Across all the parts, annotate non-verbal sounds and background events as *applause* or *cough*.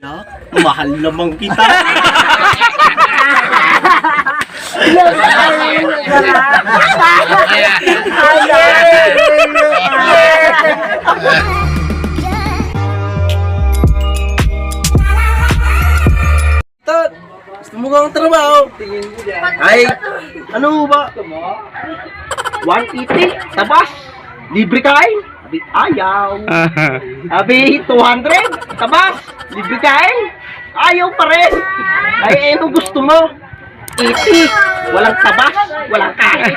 Yak, mahal naman kita. Tot, gusto mo kang trabaho? Ay, ano ba? 180, tabas, libre kain. Abi, ayaw. *laughs* Abi, 200, tabas, libre kain. Ayaw pa rin. Ay, ano gusto mo? 80, walang tabas, walang kain.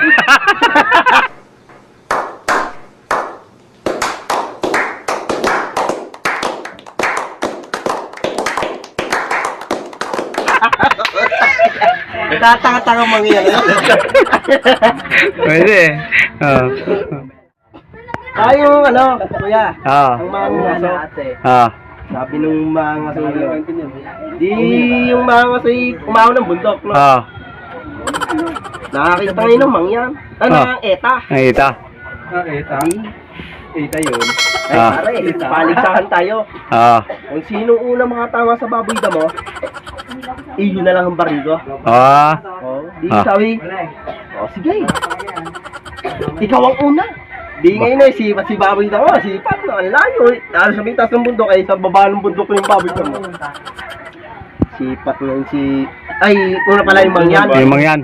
Tatanga-tanga mga yan. Pwede. Oh. Tayo, ano, kuya. Ah. Ang mga aso. Ah. Sabi nung mga aso Di yung mga aso umaw ng bundok, no? Ah. Nakakita ngayon ng mangyan. Ano, Ah. ang eta. Nakita. Nakita? Kita yun. Ay, Ah. pare, paligsahan tayo. Ah. Kung sinong una mga tama sa baboy mo, iyo na lang ang barigo. Ah. Oh, di Ah. sabi, oh, sige. Ikaw ang una. Di ngayon eh, si, si baboy mo, si Pat, no, ang layo. eh. Lalo sa may taas ng bundok, ay sa baba ng bundok yung baboy mo. Si Pat si... Ay, una pala yung mangyan. Yung mga yan.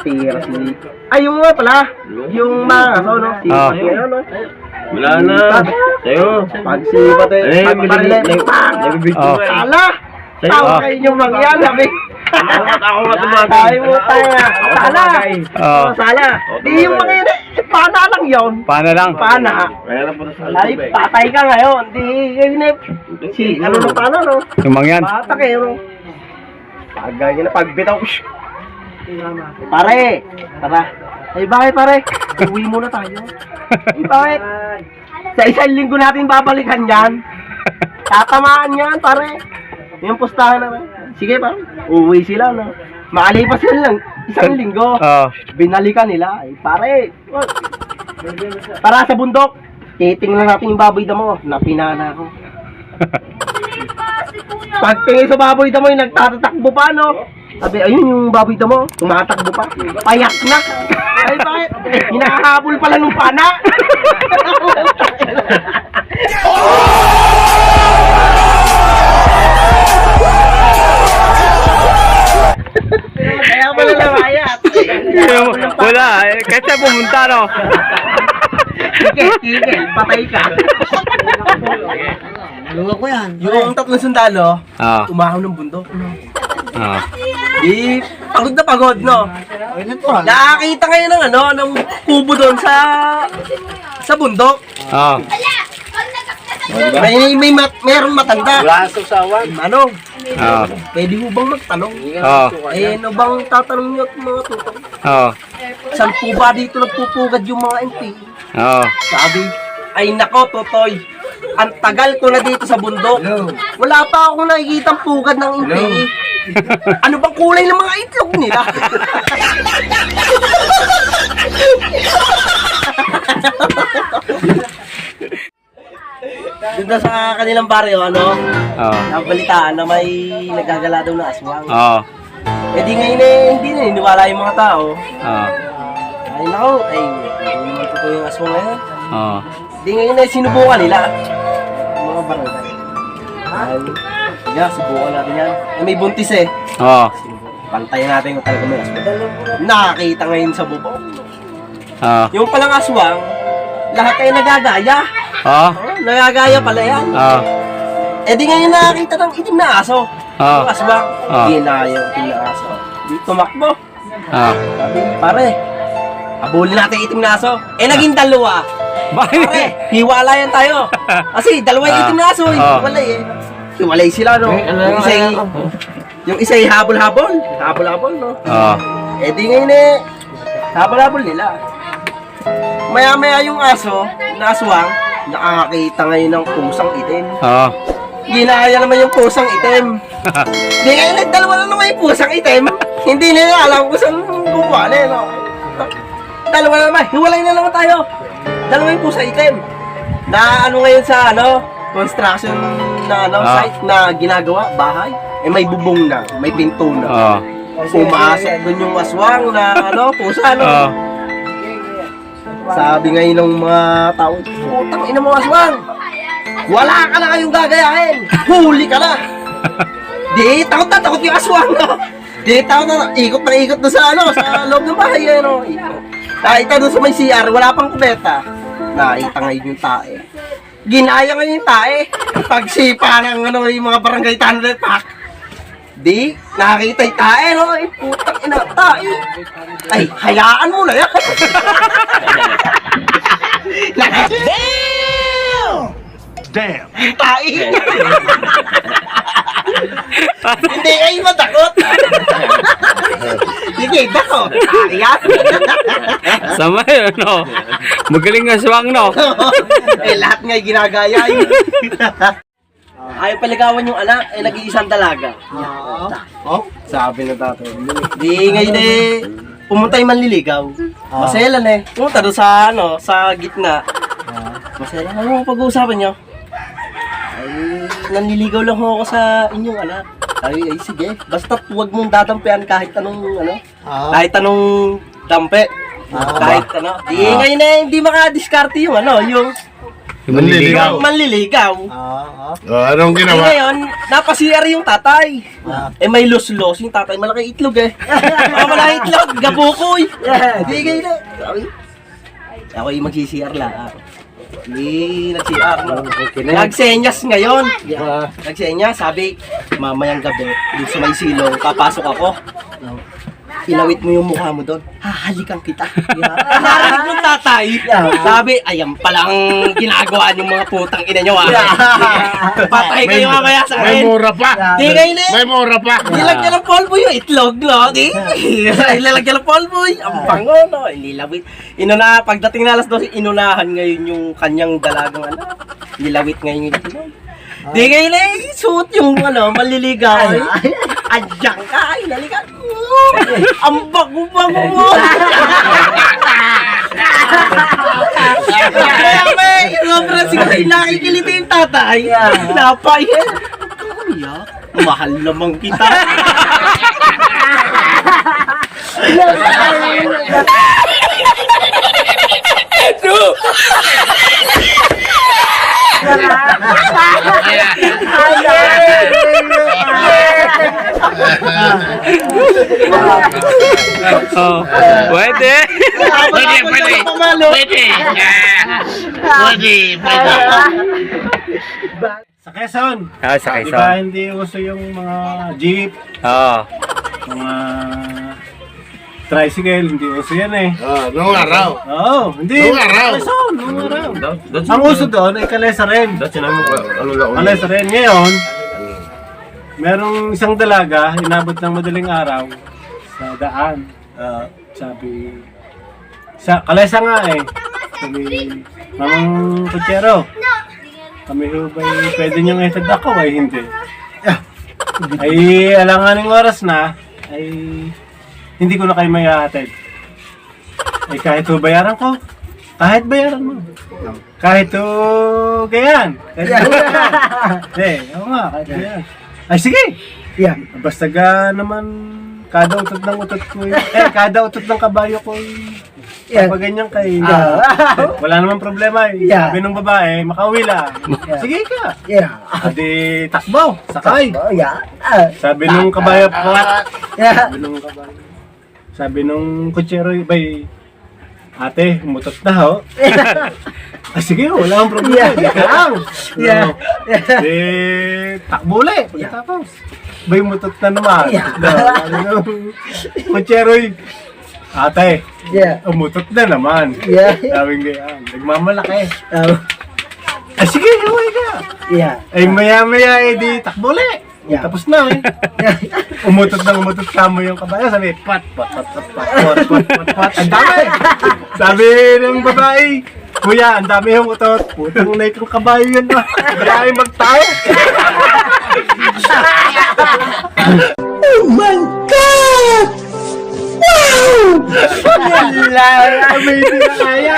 Tira si... Ay, yung nga pala. Yung mga aso, no? Si Ah. Pat ngayon, no? Wala na. Sa'yo. Pag si Pat eh, Eh, pag parile, pang! Nabibidyo Oh. ka eh. Sala! Sa'yo, Tawa ah. kayo yung mangyan, sabi. Ako ako nga tumagay. Tayo mo tayo nga. Sala! Oh. Oh, sala. Di yung mangyan eh, pana lang yun. Paano lang? Pana. Kaya na po sa Ay, eh. patay ka ngayon. Di, ngayon eh. Si, ano na pana, no? Yung mga yan. Bata kayo, no? Pagay na, pagbitaw. Shh! Pare, tara. Ay, bakit pare? Uwi muna tayo. Ay, bakit? Sa isang linggo natin babalikan yan. Tatamaan yan, pare. Yung pustahan naman. Sige, pare. Uwi sila, no? Makalipas yun lang. Isang linggo. Oh. Binalikan nila. Ay, pare. Para sa bundok. Titingnan natin yung baboy damo. Napinana ko. *laughs* Pagtingin sa baboy damo, yung nagtatatakbo pa, no? Sabi, ayun yung baboy damo, tumatakbo pa. Payak na. *laughs* Ay, bakit? Hinahabol pala nung pana. *laughs* Pala namayat. Wala. eh, Kahit saan pumunta, no? Sige, sige, patay ka. Luwa ko yan. Yung tatlong sundalo, Ah. umahaw ng bundok. No? Ah. Di, pagod na pagod, no? Natural. Nakakita ngayon ng ano, ng kubo doon sa sa bundok. Ah. May may mat, merong matanda. Wala sa sawan. Ano? Ah. Pwede mo bang magtanong? Ah. Eh, ano bang tatanong niyo at mga tutong? Ah. Saan po ba dito nagpupugad yung mga MP? Ah. Sabi, ay nako, Totoy. Ang tagal ko na dito sa bundok. Wala pa akong nakikita pugad ng MP. ano bang kulay ng mga itlog nila? *laughs* Dito sa kanilang baryo, ano, Ah. nabalitaan na may nagagala daw na aswang. Ah. Eh di ngayon eh, hindi na, hiniwala yung mga tao. Ah. Ay nako, ay, hindi naman totoo yung aswang ngayon. Ah. Di ngayon ay sinubukan nila. Yung mga barangay. Ay, sige, subukan natin yan. Eh, may buntis eh. Ah. Pantayan natin kung talaga may aswang. Nakakita ngayon sa bubong. Ah. Yung palang aswang, lahat ay nagagaya. Ah. Nagagaya pala yan. Ah. Eh di ngayon nakakita ng itim na aso. Ah. Yung aswang, Ah. ginaya yung itim na aso. Di tumakbo. Ah. Sabi, pare, habulin natin yung itim na aso. Eh naging dalawa. *laughs* Pare, Bakit? hiwalayan tayo. *laughs* Kasi dalawa yung Ah. itim na aso, eh. Ah. hiwalay eh. Hiwalay sila, no? Yung isa ay, yung isa habol-habol. Habol-habol, no? Ah. Eh di ngayon eh, habol-habol nila. Maya-maya yung aso, na aswang, nakakakita ngayon ng pusang itim. Ah. Ginaya naman yung pusang itim. *laughs* Di ngayon nagdalawa na naman yung pusang itim. *laughs* Hindi nila alam kung saan kukuhanin, no? Dalawa na naman, hiwalay na naman tayo. Dalawa yung pusang itim. Na ano ngayon sa ano, construction na ano, Ah. site na ginagawa, bahay. Eh may bubong na, may pinto na. Oh. Pumasok dun yung aswang na ano, pusa no. Oh. Sabi ngayon ng mga tao, putang ina mo aswang. Wala ka na kayong gagayahin. Huli ka na. *laughs* Di, takot na takot yung aswang. Di, takot na, ikot na ikot na sa ano, sa loob ng bahay ano. Ikot. Nakita doon sa may CR, wala pang kubeta. Nakita ngayon yung tae. Ginaya ngayon yung tae. Pagsipa ng ano, yung mga barangay tanong pak. Di, nakakita yung tae, no? Ay, putang ina, tae. Ay, hayaan mo na yan. Damn! Yung tae. Hindi kayo matakot. Sige, takot. Tae yan. Sama yun, no? Magaling nga swang, no? eh, lahat nga ginagaya yun. Ayaw paligawan yung anak, eh, nag-iisang dalaga. Oh, sabi na tatay. Di ngayon eh, pumunta yung manliligaw. Maselan eh. Pumunta doon sa, ano, sa gitna. Maselan, ano ang pag-uusapan nyo? Ay, nanliligaw lang ho ako sa inyong anak. Ay, ay sige. Basta huwag mong dadampian kahit anong, ano, kahit anong dampe. kahit ano. Di ngayon eh, hindi makadiskarte yung ano, yung Manliligaw. yung manliligaw. Oh, anong Eh, ginawa? ngayon, napasiyar yung tatay. Eh, may los-los yung tatay. Malaki itlog eh. *laughs* Mga malaki itlog, gabukoy. Hindi kayo na. Sabi, Ako yung magsisiyar lang. Hindi, nagsiyar na. Nagsenyas ngayon. Nagsenyas, sabi, mamayang gabi, dun sa may silong, papasok ako. Ilawit mo yung mukha mo doon. Hahalikan kita. *laughs* Narinig ng tatay. Sabi, ayan palang ginagawa ng mga putang ina nyo ah. *laughs* Patay kayo mamaya sa May akin. mura pa. Di kayo na. May mura pa. Nilagyan ng polvo yung itlog, no? Di? Nilagyan *laughs* ng polvo ang bango, no? Nilawit. Inuna, pagdating na alas 12, inunahan ngayon yung kanyang dalagang ano. Nilawit ngayon yung itlog. Di kayo na, suot yung ano, maliligaw. Adyang ka, ay, nalikan. Ang bago-bago mo. Kaya may, sobrang siguro nakikiliti yung tatay. Napaya. Kuya, mahal naman kita. Oh. Pwede. Pwede, pwede. Pwede. Pwede, pwede. Sa Quezon. Ah, sa Di Quezon. ba hindi uso yung mga jeep, Oh. mga tricycle, hindi uso yan eh. Oh, noong araw. Oo, hindi. Noong araw. Sa Quezon, noong araw. Ang uso doon ay kalesa rin. Ano Kalesa rin. Ngayon, merong isang dalaga, inabot ng madaling araw sa daan. Ah, sabi, sa kalesa nga eh. Sabi, Mamang Kutsero, kami ho ba pwede niyong itad ako ay hindi. Ay alanganing oras na, ay hindi ko na kayo may ahatid. Ay kahit ho bayaran ko, kahit bayaran mo. Kahit ho gayan. Kahit ho gayan. Hindi, oo nga, kahit gayan. Ay sige! Yeah. Basta ga naman kada utot ng utot ko yun. Eh, kada utot ng kabayo ko yun. Yeah. Kapag ganyan kay wala naman problema eh. Yeah. Sabi ng babae, makauwi lang. Sige ka. Yeah. Adi takbo, sakay. Oh, yeah. Ah, Sabi nung kabayo ko, yeah. sabi nung kabayo. Sabi nung kutsero, bay, ate, umutot na ho. *laughs* ah, sige, wala akong problema. Yeah. Di ka lang. *laughs* Yeah. Ano, Eh, takbo ulit. Pagkatapos, bay, umutot na naman. Yeah. Sabi nung kutsero, ate, Yeah. umutot na naman. Yeah. *laughs* Sabi nga, nagmamalaki. Oh, Ah, sige, huwag ka. yeah. Ay, maya-maya, eh, di takbo ulit. Yeah. Tapos na, eh. *laughs* umutot na umutot ka mo yung kabayo. Sabi, pat, pat, pat, pat, pat, pat, pat, pat, pat. Ang dami. Sabi ng babae, Kuya, ang dami yung utot. Putang na itong kabayo yun ah. Marami magtayo. *laughs* Wala. Amazing na kaya.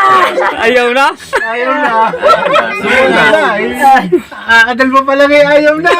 *laughs* Ayaw na? Ayaw na. Ayaw na. Kakadal mo pa lang eh, ayaw na.